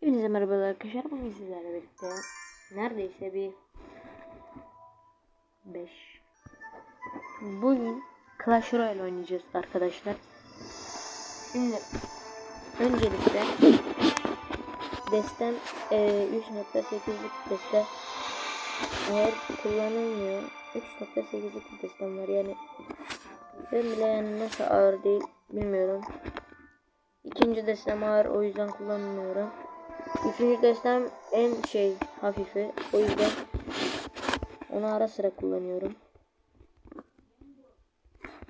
Hepinize merhabalar arkadaşlar. Bugün sizlerle birlikte neredeyse bir 5 Bugün Clash Royale oynayacağız arkadaşlar. Şimdi öncelikle destem e, 3.8'lik deste eğer kullanılmıyor 3.8'lik bir destem var yani ben bile yani nasıl ağır değil bilmiyorum. İkinci destem ağır o yüzden kullanmıyorum. Üçüncü destem en şey hafifi. O yüzden onu ara sıra kullanıyorum.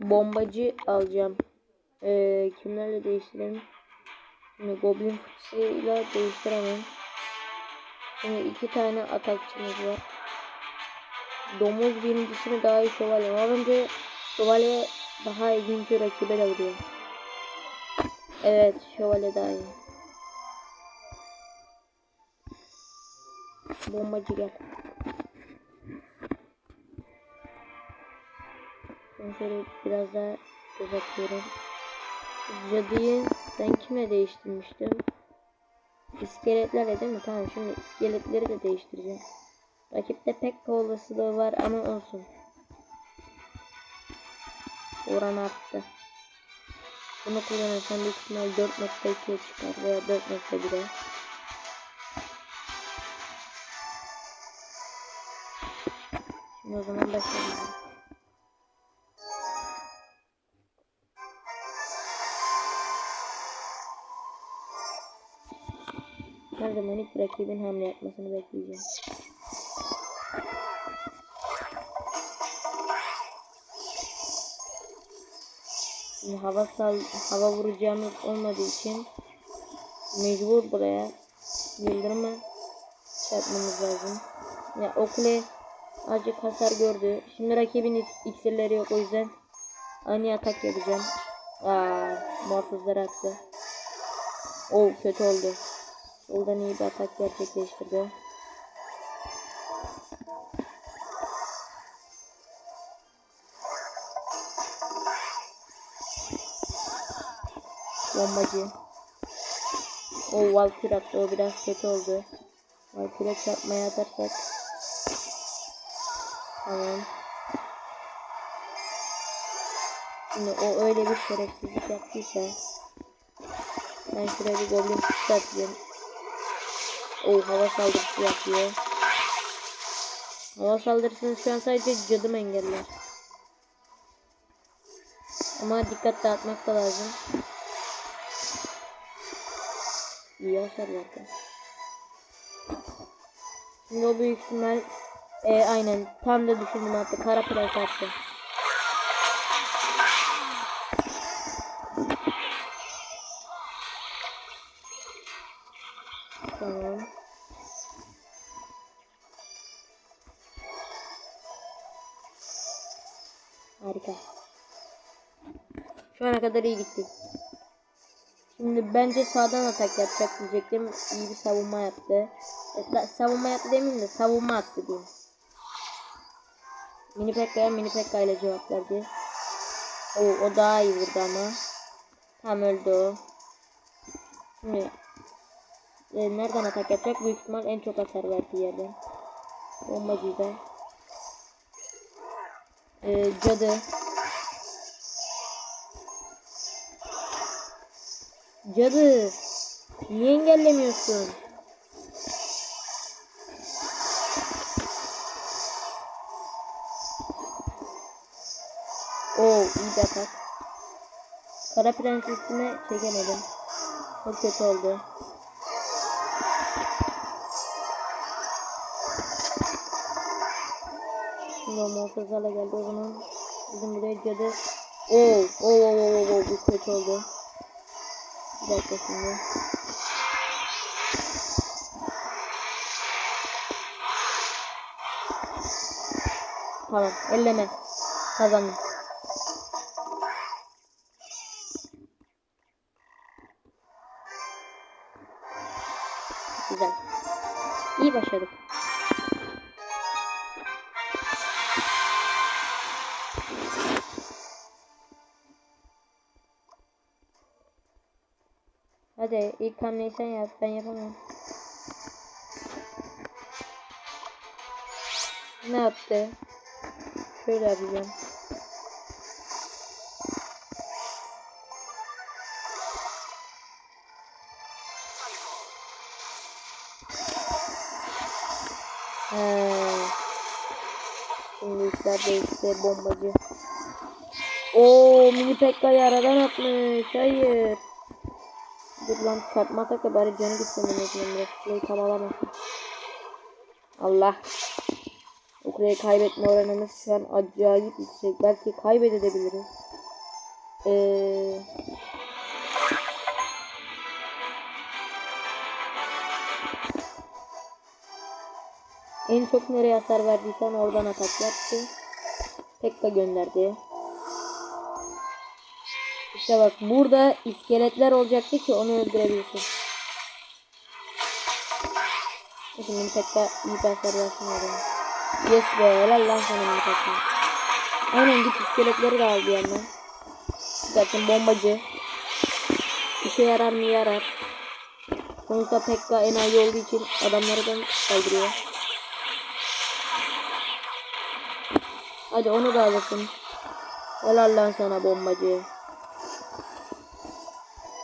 Bombacı alacağım. Ee, kimlerle değiştirelim? Şimdi Goblin fıçısıyla değiştiremem. Şimdi iki tane atakçımız var. Domuz birincisini daha iyi şövalye. Ama bence şövalye daha ilginç rakibe de vuruyor. Evet şövalye daha iyi. Bombacı gel. Ben şöyle biraz daha göz atıyorum. Cadıyı ben kime değiştirmiştim? İskeletlerle değil mi? Tamam şimdi iskeletleri de değiştireceğim. Rakipte pek olasılığı var ama olsun. Oran arttı. Bunu kullanırsam büyük ihtimal 4.2'ye çıkar veya 4.1'e. Şimdi o zaman başlayalım. Her zaman ilk rakibin hamle yapmasını bekleyeceğim. Şimdi hava sal hava vuracağımız olmadığı için mecbur buraya yıldırımı çarpmamız lazım. Ya o kule azıcık hasar gördü. Şimdi rakibin iksirleri yok o yüzden ani atak yapacağım. Aa, muhafızları attı. Oh kötü oldu. Soldan iyi bir atak gerçekleştirdi. Bombacı. O Valkyr attı. O biraz kötü oldu. Valkyr'e çarpmaya atarsak. Tamam. Şimdi o öyle bir şerefsizlik yaptıysa. Ben şuraya bir goblin kutusu atayım. O hava saldırısı yapıyor. Hava saldırısını şu an sadece cadım engeller. Ama dikkat dağıtmak da lazım. İyi hasar verdi. Şimdi o büyük ihtimal e, aynen tam da düşündüm hatta kara prens attı. Tamam. Harika. Şu ana kadar iyi gitti. Şimdi bence sağdan atak yapacak diyecektim. İyi bir savunma yaptı. E, savunma yaptı demeyeyim de savunma attı diyeyim. Mini Pekka'ya Mini Pekka ile cevap verdi. O, o daha iyi vurdu ama. Tam öldü o. Şimdi e, nereden atak yapacak? Büyük ihtimal en çok hasar verdiği yerden. Bombacıyı da. E, cadı. Cadı. Niye engellemiyorsun? Bir atak. Kara prensesine çekemedim. Çok kötü oldu. Şimdi o muhafızlarla geldi o zaman bizim buraya cadı. Oo, oo, oo, oo, oo, bu kötü oldu. Bir dakika şimdi. Tamam, elleme. Kazandım. İyi başladık. Hadi ilk hamleyi sen yap. Ben yapamıyorum. Ne yaptı? Şöyle yapacağım. He. Bombacı. Oo mini Pekka'yı aradan atmış. Hayır. Dur lan çarpma atak da bari canı gitsin en tam alamasın. Allah. O kaybetme oranımız şu an acayip yüksek. Belki kaybedebiliriz. Eee... En çok nereye hasar verdiysen oradan atak yaptı. Pekka gönderdi. İşte bak burada iskeletler olacaktı ki onu öldürebilirsin. Şimdi Pekka iyi hasar versin oraya. Yes be helal lan sana Pekka. Aynen git iskeletleri de al bir yandan. Zaten bombacı. İşe yarar mı yarar. Sonuçta Pekka enayi olduğu için adamlardan saldırıyor. Hadi onu da alırsın. Helal lan sana bombacı.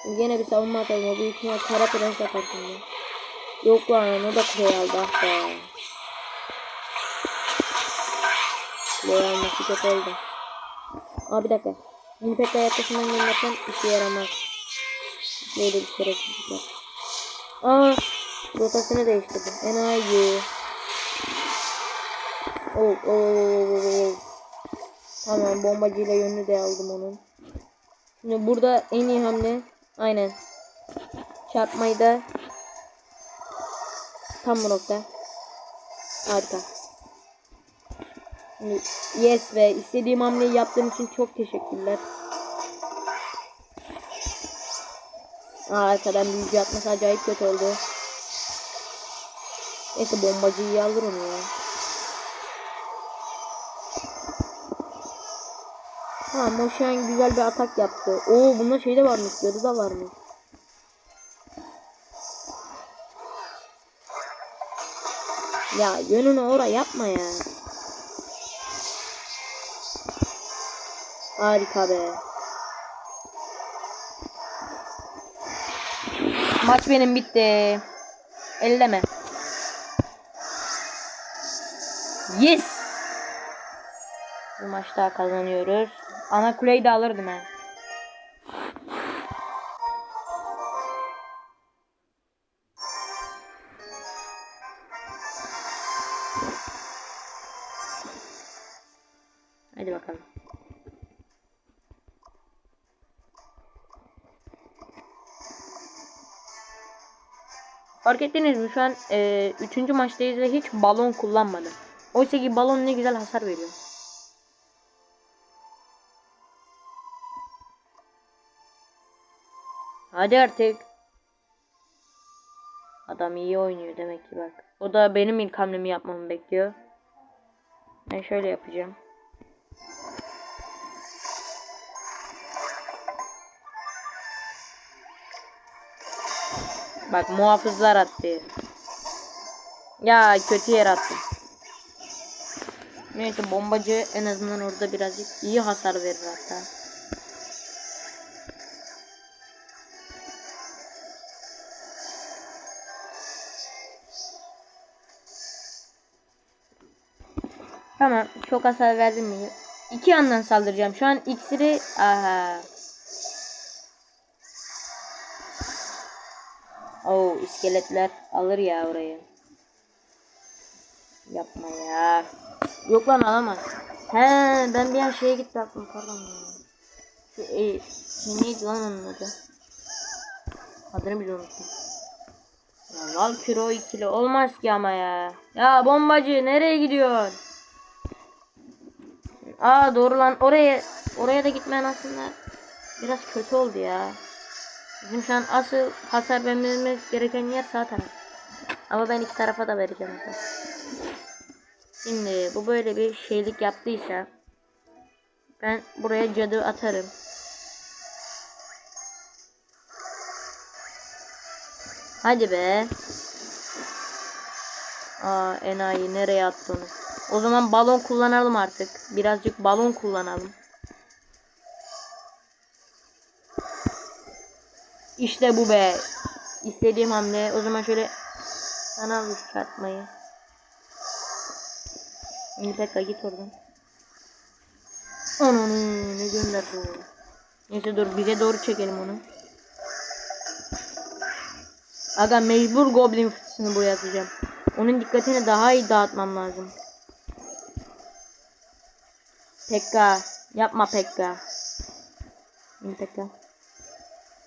Yine bir savunma atalım. O büyük ihtimal kara prens atar şimdi. Yok lan o da kuleye aldı ah be. Kuleye alması kötü oldu. Aa bir dakika. Mini pekka yakasından göndersem işe yaramaz. Böyle bir şerefsizlik var. Aa rotasını değiştirdi. Enayi. Oh, oh, oh, oh, oh. Tamam bombacıyla yönünü de aldım onun. Şimdi burada en iyi hamle aynen. Çarpmayı da tam bu nokta. Harika. Yes ve istediğim hamleyi yaptığım için çok teşekkürler. Aa, arkadan büyücü atması acayip kötü oldu. Neyse bombacıyı alır onu ya. Ha Moşen güzel bir atak yaptı. Oo bunda şey de varmış. Cadı da varmış. Ya yönünü ora yapma ya. Harika be. Maç benim bitti. Elleme. Yes. Bu maç daha kazanıyoruz. Ana kuleyi de alırdım ben. Hadi bakalım. Fark ettiniz mi? Şu an e, üçüncü maçtayız ve hiç balon kullanmadım. Oysa ki balon ne güzel hasar veriyor. Hadi artık. Adam iyi oynuyor demek ki bak. O da benim ilk hamlemi yapmamı bekliyor. Ben şöyle yapacağım. Bak muhafızlar attı. Ya kötü yer attım. Neyse bombacı en azından orada birazcık iyi hasar verir hatta. Tamam çok hasar verdim mi? İki yandan saldıracağım. Şu an iksiri aha. Oo iskeletler alır ya orayı. Yapma ya. Yok lan alamaz. He ben bir an şeye gitti aklım pardon. Şu e, şey neydi lan onun adı? Adını bile unuttum. Ya lan kilo ikili olmaz ki ama ya. Ya bombacı nereye gidiyorsun? Aa doğru lan oraya oraya da gitmen aslında biraz kötü oldu ya. Bizim şu an asıl hasar vermemiz gereken yer sağ taraf. Ama ben iki tarafa da vereceğim hasar. Şimdi bu böyle bir şeylik yaptıysa ben buraya cadı atarım. Hadi be. Aa enayi nereye attı onu? O zaman balon kullanalım artık. Birazcık balon kullanalım. İşte bu be. İstediğim hamle. O zaman şöyle sana şu çarpmayı. İyi Pekka git oradan. Ananı ne gönderdi o. Neyse dur bize doğru çekelim onu. Aga mecbur goblin fıçısını buraya atacağım. Onun dikkatini daha iyi dağıtmam lazım. Pekka. Yapma Pekka. Pekka.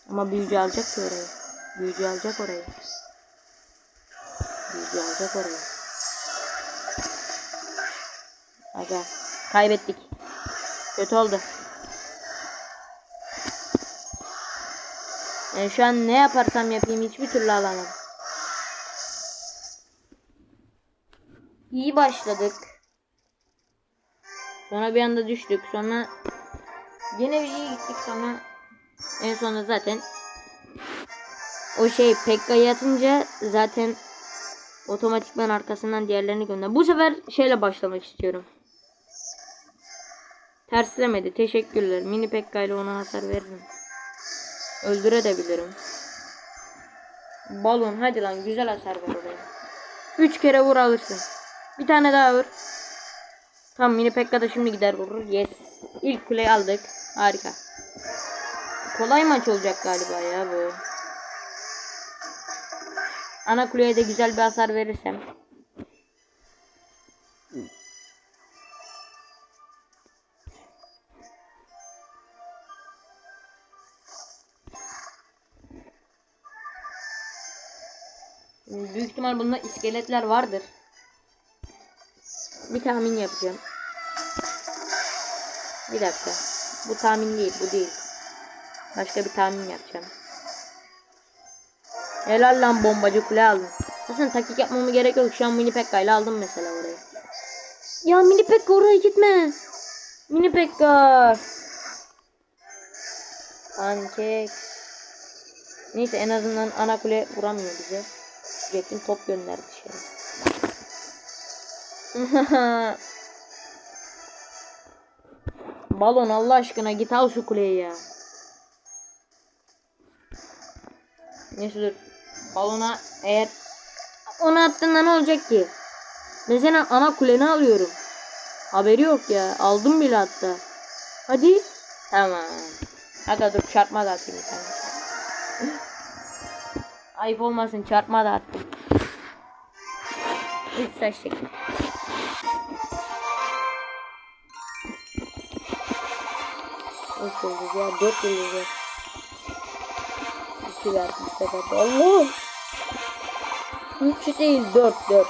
Ama büyücü alacak ki orayı. Büyücü alacak orayı. Büyücü alacak orayı. Aga. Kaybettik. Kötü oldu. Yani şu an ne yaparsam yapayım hiçbir türlü alamam. İyi başladık. Sonra bir anda düştük. Sonra yine bir iyi gittik. Sonra en sonunda zaten o şey Pekka'yı atınca zaten otomatikman arkasından diğerlerini gönder. Bu sefer şeyle başlamak istiyorum. Terslemedi. Teşekkürler. Mini Pekka ile ona hasar veririm. Öldürebilirim. Balon hadi lan güzel hasar ver oraya. Üç kere vur alırsın. Bir tane daha vur. Tamam mini Pekka da şimdi gider vurur. Yes. İlk kuleyi aldık. Harika. Kolay maç olacak galiba ya bu. Ana kuleye de güzel bir hasar verirsem. Büyük ihtimal bunda iskeletler vardır. Bir tahmin yapacağım. Bir dakika. Bu tahmin değil, bu değil. Başka bir tahmin yapacağım. Helal lan bombacı kule aldım. Aslında taktik yapmama gerek yok. Şu an mini Pekka ile aldım mesela orayı. Ya mini Pekka oraya gitme. Mini Pekka. Pankek. Neyse en azından ana kule vuramıyor bize. Jet'in top gönderdi dışarı. Balon Allah aşkına git al şu kuleyi ya. Neyse dur. Balona eğer onu attığında ne olacak ki? Mesela ana kuleni alıyorum. Haberi yok ya. Aldım bile hatta. Hadi. Tamam. Hadi dur çarpma da atayım bir. Ayıp olmasın çarpma da attım. Üç saç çekin. Üç yıldız ya dört yıldız ya. İki verdi bu sefer de. Allah! Üç değil dört dört.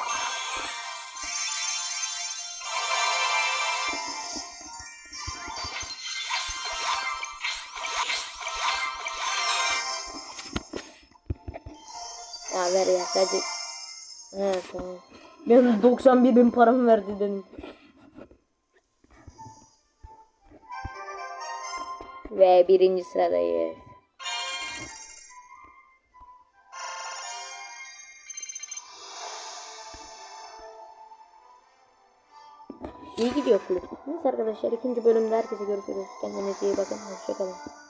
Ya ver ya sadece. He tamam. Ben 91 bin paramı verdi dedim. Ve birinci sıradayız. İyi gidiyor kulüp. Neyse arkadaşlar ikinci bölümde herkese görüşürüz. Kendinize iyi bakın. Hoşçakalın.